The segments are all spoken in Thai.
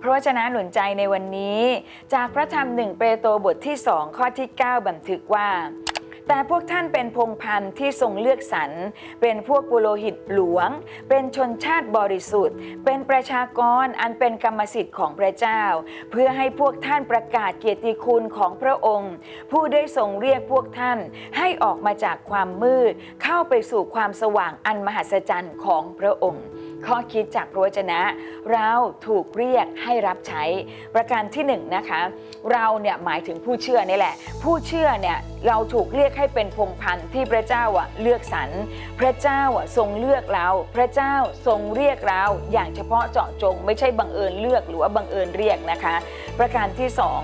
พระวจนะหนุนใจในวันนี้ จากพระธรรมหนึ่งเปโตรบทที่2ข้อที่ 9 บันทึกว่าแต่พวกท่านเป็นพงพันธุ์ที่ทรงเลือกสรร เป็นพวกปุโรหิตหลวง เป็นชนชาติบริสุทธิ์ เป็นประชากรอันเป็นกรรมสิทธิ์ของพระเจ้า เพื่อให้พวกท่านประกาศเกียรติคุณของพระองค์ ผู้ได้ทรงเรียกพวกท่านให้ออกมาจากความมืด เข้าไปสู่ความสว่างอันมหัศจรรย์ของพระองค์ ข้อคิดจากพระวจนะ เราถูกเรียกให้รับใช้ ประการที่หนึ่งนะคะ เราเนี่ยหมายถึงผู้เชื่อนี่แหละ ผู้เชื่อเนี่ยเราถูกเรียกให้เป็นพงพันธุ์ที่พระเจ้าอะเลือกสรรพระเจ้าอะทรงเลือกเรา พระเจ้าทรงเรียกเราอย่างเฉพาะเจาะจง ไม่ใช่บังเอิญเลือกหรือว่าบังเอิญเรียกนะคะ ประการที่สอง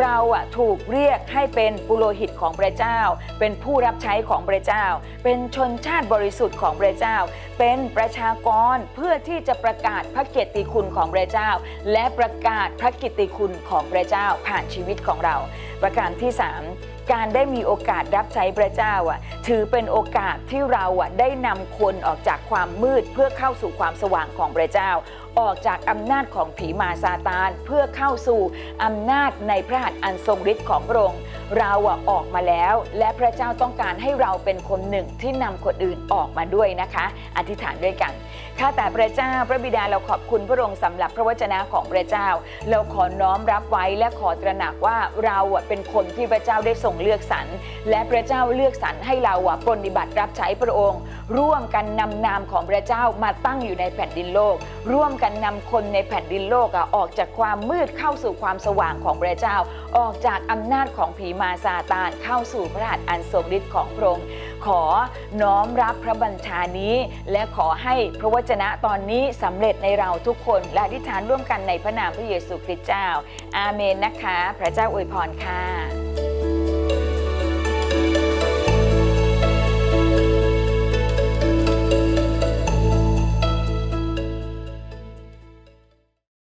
เราอะถูกเรียกให้เป็นปุโรหิตของพระเจ้า เป็นผู้รับใช้ของพระเจ้า เป็นชนชาติบริสุทธิ์ของพระเจ้า เป็นประชากรเพื่อที่จะประกาศพระเกียรติคุณของพระเจ้า และประกาศพระกิตติคุณของพระเจ้าผ่านชีวิตของเรา ประการที่สามการได้มีโอกาสรับใช้พระเจ้าอะถือเป็นโอกาสที่เราอะได้นำคนออกจากความมืดเพื่อเข้าสู่ความสว่างของพระเจ้า ออกจากอำนาจของผีมาซาตาน เพื่อเข้าสู่อำนาจในพระหัตถ์อันทรงฤทธิ์ของพระองค์เราอะออกมาแล้ว และพระเจ้าต้องการให้เราเป็นคนหนึ่งที่นำคนอื่นออกมาด้วยนะคะ อธิษฐานด้วยกันข้าแต่พระเจ้าพระบิดาเราขอบคุณพระองค์สำหรับพระวจนะของพระเจ้า เราขอน้อมรับไว้และขอตระหนักว่าเราอะเป็นคนที่พระเจ้าได้ทรงเลือกสรรและพระเจ้าเลือกสรรให้เราอะปฏิบัติรับใช้พระองค์ ร่วมกันนำนามของพระเจ้ามาตั้งอยู่ในแผ่นดินโลก ร่วมกันนำคนในแผ่นดินโลกอะออกจากความมืดเข้าสู่ความสว่างของพระเจ้า ออกจากอำนาจของผีมาซาตานเข้าสู่พระหัตถ์อันทรงฤทธิ์ของพระองค์ขอน้อมรับพระบัญชานี้ และขอให้พระวจนะตอนนี้สำเร็จในเราทุกคน และอธิษฐานร่วมกันในพระนามพระเยซูคริสต์เจ้า อาเมนนะคะ พระเจ้าอวยพรค่ะ